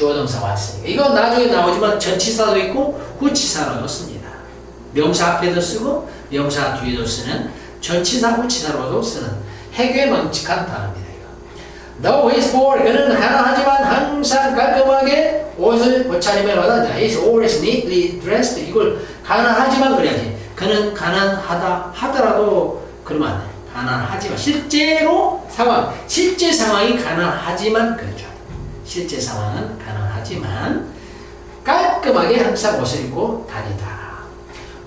조동사 왔으니까 이건 나중에 나오지만 전치사도 있고 후치사로도 씁니다. 명사 앞에도 쓰고 명사 뒤에도 쓰는 전치사 후치사로도 쓰는 해괴 망측한 단어입니다. Though he's poor, 그는 가난하지만 항상 깔끔하게 옷을 옷차림을 받았다. He's always neatly dressed. 이걸 가난하지만 그래야지. 그는 가난하다 하더라도 그러면 안 돼. 가난하지만 실제로 상황, 실제 상황이 가난하지만 그렇죠. 실제 상황은 가난하지만 깔끔하게 항상 옷을 입고 다니다.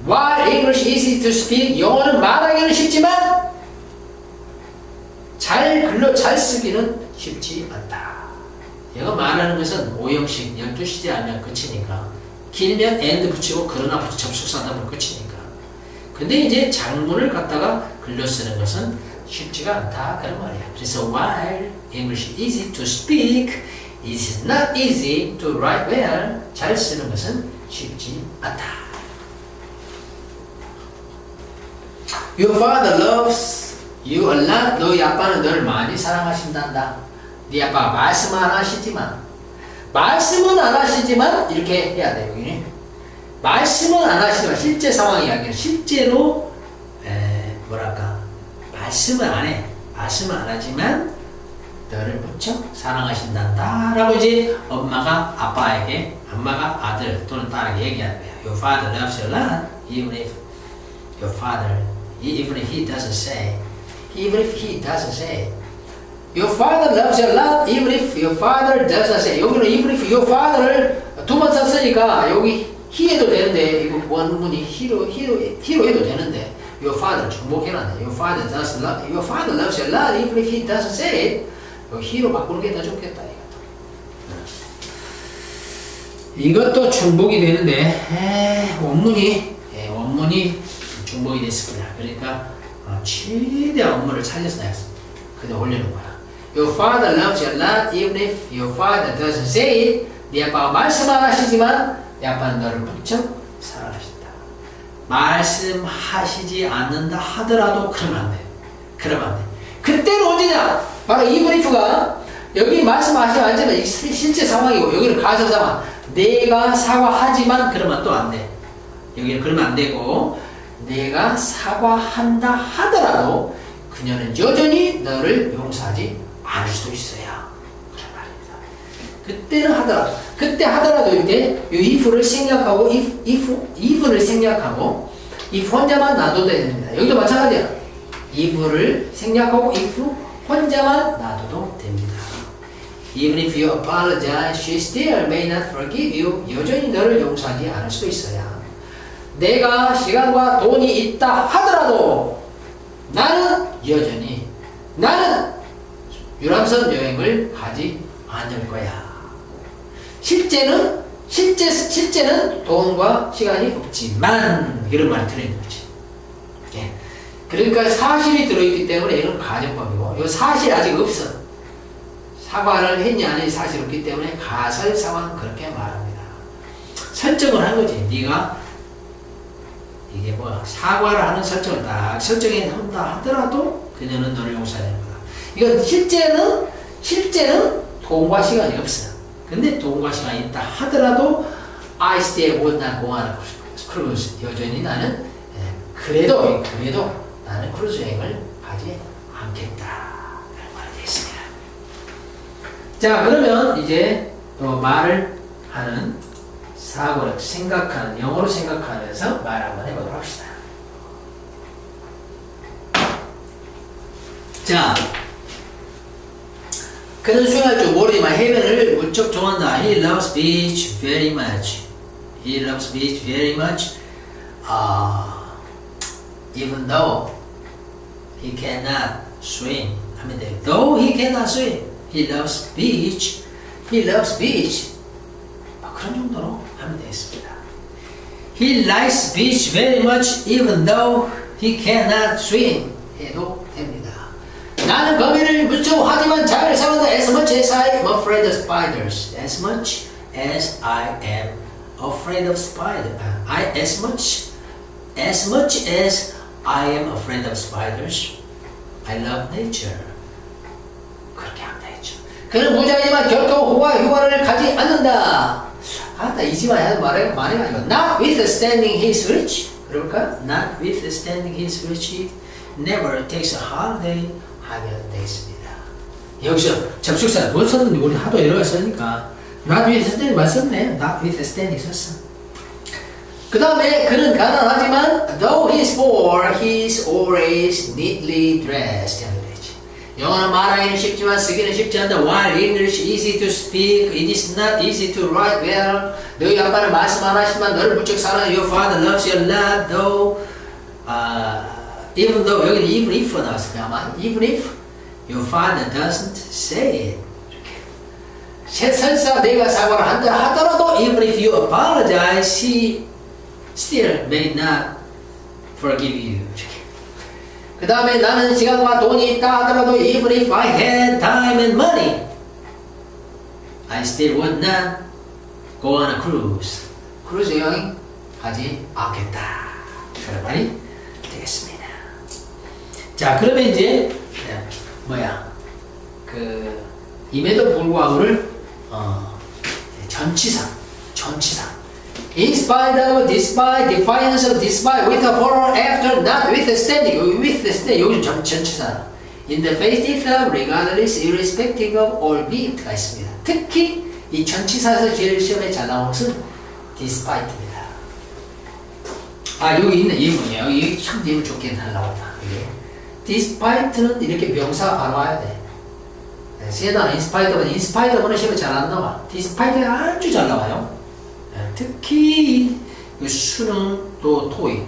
While English is easy to speak, 영어는 말하기는 쉽지만 잘 글로 잘 쓰기는 쉽지 않다. 얘가 말하는 것은 5형식 12시대 하면 끝이니까 길면 and 붙이고 그러나 붙이 접속사다 보면 끝이니까 근데 이제 장문을 갖다가 글로 쓰는 것은 쉽지가 않다 그런 말이야. 그래서 while English is easy to speak, it is not easy to write well. 잘 쓰는 것은 쉽지 않다. Your father loves you a lot. 너희 아빠는 너를 많이 사랑하신단다. 네 아빠가 말씀 안 하시지만 말씀은 안 하시지만 이렇게 해야 돼요. 여기. 말씀은 안 하시지만 실제 상황 이야기는 실제로 에, 뭐랄까 말씀은 안 해. 말씀은 안 하지만 너를 무척 사랑하신단다 라고 이제 엄마가 아빠에게 엄마가 아들 또는 딸에게 얘기하는 거야. Your father loves you a lot even if your father even if he doesn't say even if he doesn't say Your father loves you a lot even if your father doesn't say 여기는 even if your father를 두 번 썼으니까 여기 he 해도 되는데 이거 원문이 he로 he로 he로 해도 되는데 your father 중복해놨네 your father does love your father loves you a lot even if he doesn't say it 여기 he로 바꾸는 게 더 좋겠다 이것도 이것도 중복이 되는데 에, 원문이 예, 원문이 중복이 거야 그러니까 어, 최대한 원문을 살려서 나왔어 그대 올리는 거야 Your father loves you a lot even if your father doesn't say it. 네 아빠가 말씀 안 하시지만 네 아빠는 너를 무척 사랑하신다. 말씀하시지 않는다 하더라도 그러면 안 돼. 그러면 안 돼. 그때는 언제냐? 바로 even if가 여기 말씀하시지 않지만 이 실제 상황이고 여기는 가정 상황. 내가 사과하지만 그러면 또 안 돼. 여기는 그러면 안 되고 내가 사과한다 하더라도 그녀는 여전히 너를 용서하지 않을 수도 있어요. 그런 말입니다. 그때는 하더라도, 그때 하더라도 이때 이 if를 생략하고 if, if, if를 생략하고 if 혼자만 놔둬도 됩니다. 여기도 마찬가지야. if를 생략하고 if 혼자만 놔둬도 됩니다. Even if you apologize, she still may not forgive you. 여전히 너를 용서하지 않을 수도 있어요. 내가 시간과 돈이 있다 하더라도 나는 여전히 나는 유람선 여행을 가지 않을 거야. 실제는 실제 실제는 돈과 시간이 없지만 이런 말이 들어있는 거지. 예. 그러니까 사실이 들어있기 때문에 이건 가정법이고 이 사실 아직 없어. 사과를 했냐 안 했냐 사실 없기 때문에 가설 상황 그렇게 말합니다. 설정을 한 거지. 네가 이게 뭐 사과를 하는 설정을 딱 설정해 한다 하더라도 그녀는 너를 용서하는 거다. 이건 실제는 실제는 돈과 시간이 없어. 근데 돈과 시간이 있다 하더라도 I still would not go on cruise. 여전히 나는 예, 그래도 그래도 나는 크루즈 여행을 가지 않겠다. 자 그러면 이제 또 말을 하는 사고를 생각하는 영어로 생각하면서 말 한번 해보도록 합시다. 자, 그는 수영할 줄 모르지만 해변을 무척 좋아한다. He loves beach very much. He loves beach very much. Uh, even though he cannot swim. 하면 돼. Though he cannot swim, he loves beach. He loves beach. 뭐 그런 정도로 하면 되겠습니다. He likes beach very much even though he cannot swim. 해도 됩니다. 나는 거미를 무서워하지만 잘 살아다 as much as I am afraid of spiders. As much as I am afraid of spiders. I as much as much as I am afraid of spiders. I love nature. 그렇게 되죠. 그는 부자이지만 결코 호화 휴가를 가지 않는다. 아따 이지만 말해 말해 아니고 notwithstanding his rich 그럴까? notwithstanding his rich never takes a holiday 하면 되겠습니다. 여기서 접속사 뭘 썼는지 우리 하도 여러 가지 쓰니까 notwithstanding 말 썼네. notwithstanding 썼어. 그 다음에 그는 가난하지만 though he's poor, he's always neatly dressed. 하면 되지. 영어는 말하기는 쉽지만 쓰기는 쉽지 않다. While English easy to speak, it is not easy to write well. 너희 아빠는 말씀 안 하시지만 너를 무척 사랑해. Your father loves your love, though. 아, even though 여기는 even if 나왔을 거야 아마. Even if your father doesn't say it. 이렇게. 설사 내가 사과를 한다 하더라도 even if you apologize, he still may not forgive you. 그 다음에 나는 시간과 돈이 있다 하더라도 even if I had time and money, I still would not go on a cruise. 크루즈 여행 하지 않겠다. 그런 말이 되겠습니다. 자, 그러면 이제 네, 뭐야 그 임에도 불구하고를 어, 전치사, 전치사. In spite of, despite, defiance of, despite, with or for, after, notwithstanding, withstand, 여기 전, 전치사. In the face of, regardless, irrespective of, albeit가 있습니다. 특히 이 전치사에서 제일 시험에 잘 나오는 것은 despite입니다. 아, 여기 있네. 이 뭐냐. 여기 참 예문 좋게 잘. 이게. despite는 이렇게 명사가 바로 와야 돼. 네, 세단, inspite는, inspite는 시험에 잘 안 나와. despite가 아주 잘 나와요. 네, 특히 그 수능 또 토익.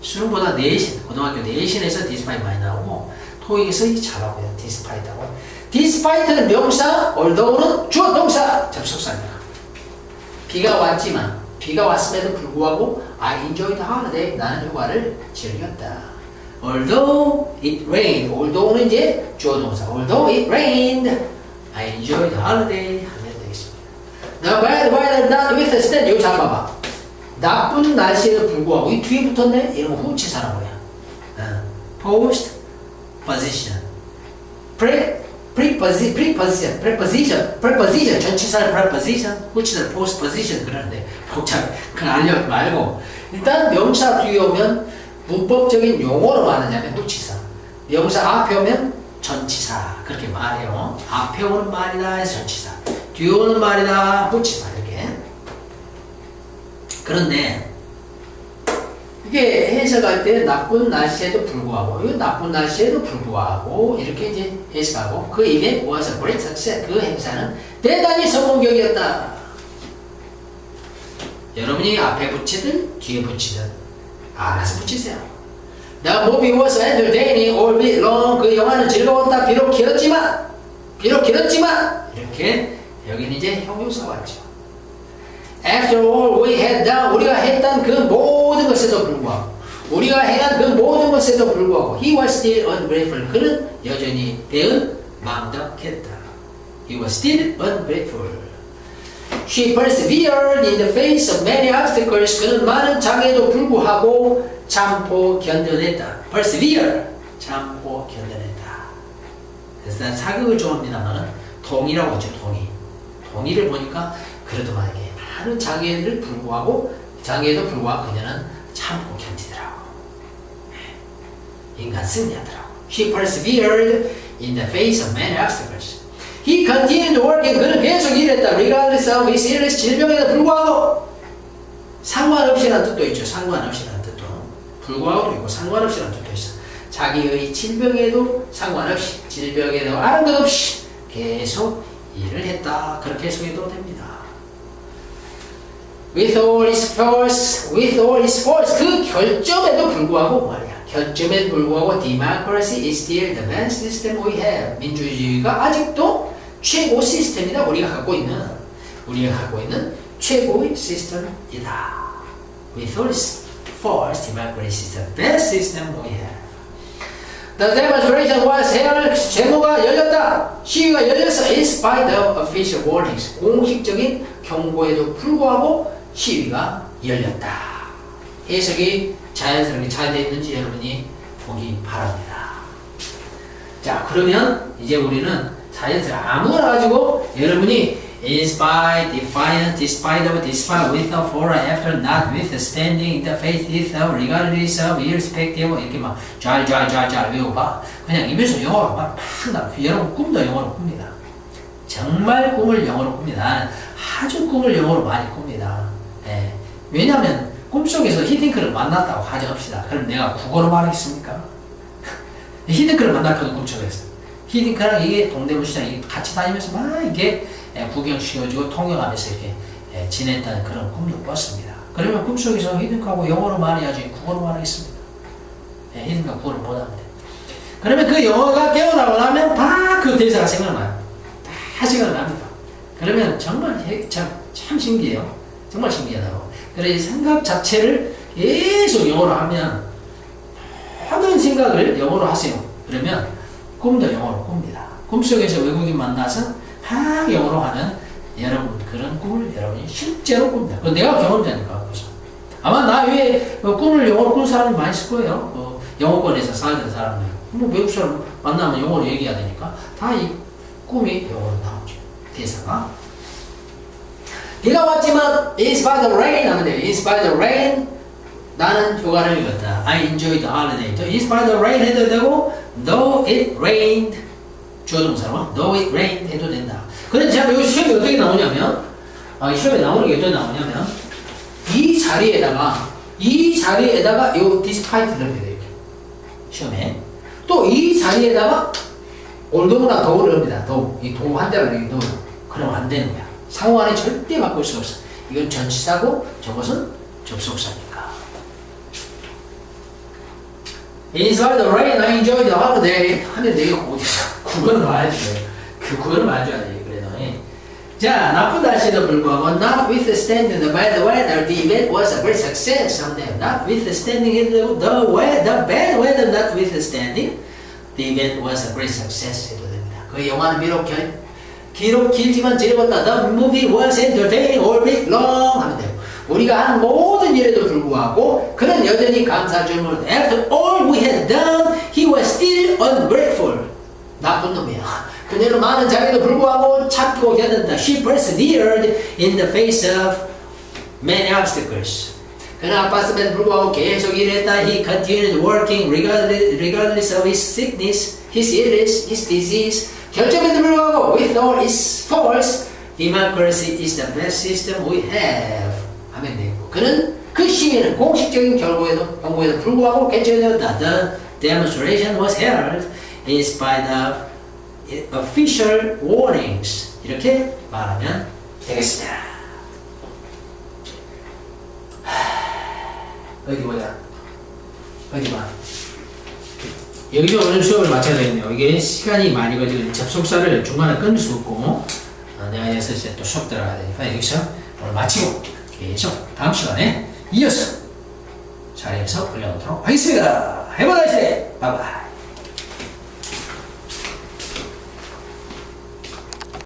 수능보다 내신 고등학교 내신에서 디스파이트 많이 나오고 토익에서 잘하고요 디스파이트하고. 디스파이트는 명사 얼더우는 주어 동사 접속사입니다. 비가 왔지만 비가 왔음에도 불구하고 I enjoyed holiday. 나는 휴가를 즐겼다. Although it rained. Although는 이제 주어 동사. Although it rained. I enjoyed holiday. 하면 되겠습니다 The bad weather notwithstand 여기 잘 봐봐 나쁜 날씨에도 불구하고 이 뒤에 붙었네 이런 거 후치사라고 해요 어. post position pre preposi preposition preposition preposition 전치사를 preposition 후치사를 post position 그러는데 복잡해 그건 알려 말고 일단 명사 뒤에 오면 문법적인 용어로 말하냐면 후치사 명사 앞에 오면 전치사 그렇게 말해요 앞에 오는 말이다 해서 전치사 뒤에 오는 말이다. 후치사 이렇게. 그런데 이게 해석할 때 나쁜 날씨에도 불구하고 이 나쁜 날씨에도 불구하고 이렇게 이제 해석하고 그 was a great success 그 행사는 대단히 성공적이었다. 여러분이 앞에 붙이든 뒤에 붙이든 알아서 붙이세요. The movie was entertaining all week long 그 영화는 즐거웠다 비록 길었지만 비록 길었지만 이렇게 여기는 이제 형용사가 왔죠 After all we had done 우리가 했던 그 모든 것에도 불구하고 우리가 해한 그 모든 것에도 불구하고 He was still ungrateful 그는 여전히 대응 망덕했다 He was still ungrateful She persevered in the face of many obstacles 그는 많은 장애도 불구하고 참고 견뎌냈다 persevere 참고 견뎌냈다 그래서 난 사극을 좋아합니다만은 동이라고 하죠 동이 동의를 보니까 그래도 만약에 많은 장애를 불구하고 장애에도 불구하고 그녀는 참고 견디더라고. 네. 인간 승리하더라고. She persevered in the face of many obstacles. He continued working. 그는 계속 일했다. Regardless of his illness 질병에도 불구하고 상관없이라는 뜻도 있죠. 상관없이라는 뜻도. 불구하고도 있고 상관없이라는 뜻도 있어. 자기의 질병에도 상관없이 질병에도 아는 것 없이 계속 일을 했다 그렇게 해석해도 됩니다 with all his force, with all his force 그 결점에도 불구하고 말이야. 결점에도 불구하고 democracy is still the best system we have. 민주주의가 아직도 최고 시스템이다. 우리가 갖고 있는 우리가 갖고 있는 최고의 시스템이다. With all his force, democracy is the best system we have. The demonstration was. 제모가 열렸다. 시위가 열렸어. In spite of official warnings. 공식적인 경고에도 불구하고 시위가 열렸다. 해석이 자연스럽게 잘 되어 있는지 여러분이 보기 바랍니다. 자, 그러면 이제 우리는 자연스레 아무거나 가지고 여러분이 in spite, defiant, despite of, despite, with or for, after, not, withstanding, in the face, with or, regardless of, irrespective 이렇게 막 잘 잘 잘 잘 외워봐. 그냥 입에서 영어로 막팍 나. 여러분 꿈도 영어로 꿉니다. 정말 꿈을 영어로 꿉니다. 아주 꿈을 영어로 많이 꿉니다. 예. 왜냐하면 꿈속에서 히딩크를 만났다고 가정합시다. 그럼 내가 국어로 말하겠습니까? 히딩크를 만났거든 꿈속에서. 히딩크랑 이게 동대문 시장 같이 다니면서 막 이게 예, 구경 시켜주고 통역하면서 이렇게 예, 지냈다는 그런 꿈도 꿨습니다. 그러면 꿈속에서 히딩크하고 영어로 말해야지 국어로 말하겠습니다. 예, 히딩크가 국어를 못하는데. 그러면 그 영어가 깨어나고 나면 다 그 대사가 생각나요. 다 생각납니다. 그러면 정말 해- 참, 참 신기해요. 정말 신기하다고. 그래서 생각 자체를 계속 영어로 하면 모든 생각을 영어로 하세요. 그러면 꿈도 영어로 꿉니다. 꿈속에서 외국인 만나서 막 영어로 하는 여러분 그런 꿈을 여러분이 실제로 꿉니다. 그 내가 경험자니까 그래서 아마 나 외에 그 꿈을 영어로 꾼 사람이 많이 있을 거예요. 그 영어권에서 살던 사람들. 뭐 외국 사람 만나면 영어로 얘기해야 되니까 다 이 꿈이 영어로 나오죠. 대사가. 비가 왔지만 in spite of rain 하면 돼요. in spite of rain 나는 휴가를 갔다. I enjoyed the holiday. 또 in spite of rain 해도 되고 though it rained 주어 동사로 though it rained 해도 된다. 그런데 제가 이 시험이 어떻게 나오냐면 아, 이 시험에 나오는 게 어떻게 나오냐면 이 자리에다가 이 자리에다가 요 despite를 넣으면 돼요. 시험에 또 이 자리에다가 올도나 도를 넣습니다. 도. 이도 한자를 여기 넣어요. 그러면 안 되는 거야. 상호 안에 절대 바꿀 수 없어. 이건 전치사고 저것은 접속사니까. Inside the rain, I enjoyed the holiday. 하면 되겠고, 어디서. 말해줘야 돼. 그, 그거는 말해줘야 돼. 그래도. 예. 자, 나쁜 날씨에도 불구하고, notwithstanding the bad weather, the event was a great success. 하면 notwithstanding it, the, we- the bad weather notwithstanding, the event was a great success. 해도 됩니다. 그 영화는 비록 결, 기록 길지만 즐거웠다. The movie was entertaining all week long. 하면 돼요. 우리가 한 모든 일에도 불구하고 그는 여전히 감사주문 After all we had done, he was still ungrateful. 나쁜 놈이야. 그녀는 많은 자에도 불구하고 참고 견딘다. She persevered in the face of many obstacles. 그는 아팠음에도 불구하고 계속 일했다. He continued working regardless, regardless of his sickness, his illness, his disease. 결점에도 불구하고 with all its faults, democracy is the best system we have. 하면 되고. 그는 그 시위는 공식적인 결과에도 경고에도 불구하고 개최되었다. The demonstration was held In spite of official warnings. 이렇게 말하면 되겠습니다. 어디 보자. 어디 봐. 여기서 오늘 수업을 마쳐야 되겠네요. 이게 시간이 많이 걸리고 접속사를 중간에 끊을 수 없고 어, 내가 6시에 또 수업 들어가야 되니까 여기서 오늘 마치고 계속 다음 시간에 이어서 자리에서 올려놓도록 하겠습니다. 시대 바이바이